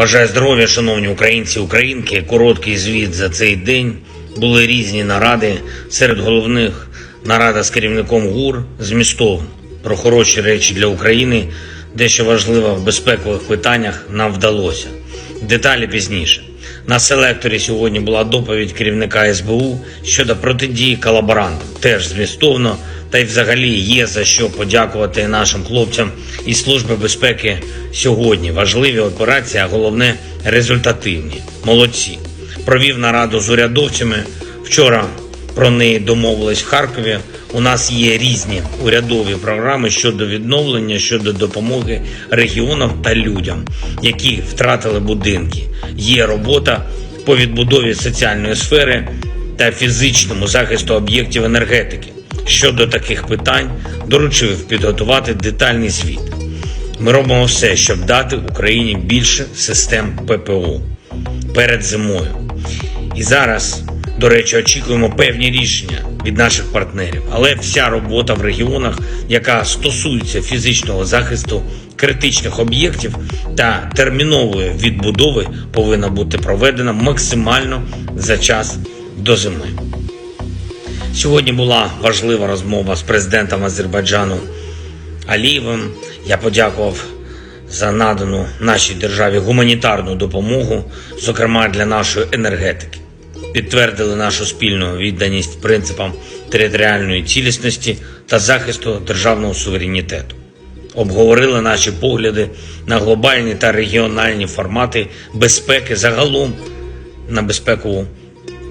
Бажаю здоров'я, шановні українці, українки. Короткий звіт за цей день. Були різні наради. Серед головних нарада з керівником ГУР змістовно про хороші речі для України. Дещо важливо в безпекових питаннях нам вдалося. Деталі пізніше. На селекторі сьогодні була доповідь керівника СБУ щодо протидії колаборантам. Теж змістовно та й взагалі є за що подякувати нашим хлопцям із Служби безпеки сьогодні. Важливі операції, а головне результативні. Молодці. Провів нараду з урядовцями. Вчора про неї домовились в Харкові. У нас є різні урядові програми щодо відновлення, щодо допомоги регіонам та людям, які втратили будинки. Є робота по відбудові соціальної сфери та фізичному захисту об'єктів енергетики. Щодо таких питань доручив підготувати детальний звіт. Ми робимо все, щоб дати Україні більше систем ППО перед зимою. І зараз, до речі, очікуємо певні рішення від наших партнерів. Але вся робота в регіонах, яка стосується фізичного захисту критичних об'єктів та термінової відбудови, повинна бути проведена максимально за час до зими. Сьогодні була важлива розмова з президентом Азербайджану Алієвим. Я подякував за надану нашій державі гуманітарну допомогу, зокрема для нашої енергетики. Підтвердили нашу спільну відданість принципам територіальної цілісності та захисту державного суверенітету. Обговорили наші погляди на глобальні та регіональні формати безпеки загалом на безпекову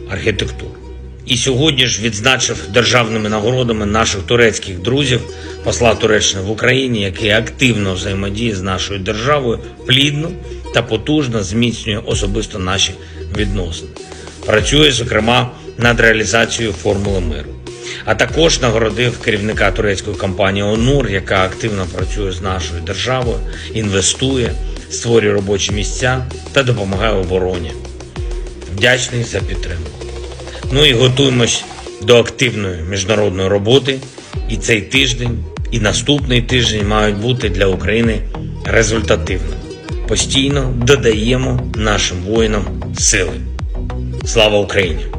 архітектуру. І сьогодні ж відзначив державними нагородами наших турецьких друзів, посла Туреччини в Україні, який активно взаємодіє з нашою державою, плідно та потужно зміцнює особисто наші відносини. Працює, зокрема, над реалізацією формули миру. А також нагородив керівника турецької компанії ОНУР, яка активно працює з нашою державою, інвестує, створює робочі місця та допомагає обороні. Вдячний за підтримку. Ну і готуємось до активної міжнародної роботи. І цей тиждень, і наступний тиждень мають бути для України результативними. Постійно додаємо нашим воїнам сили. Слава Україні!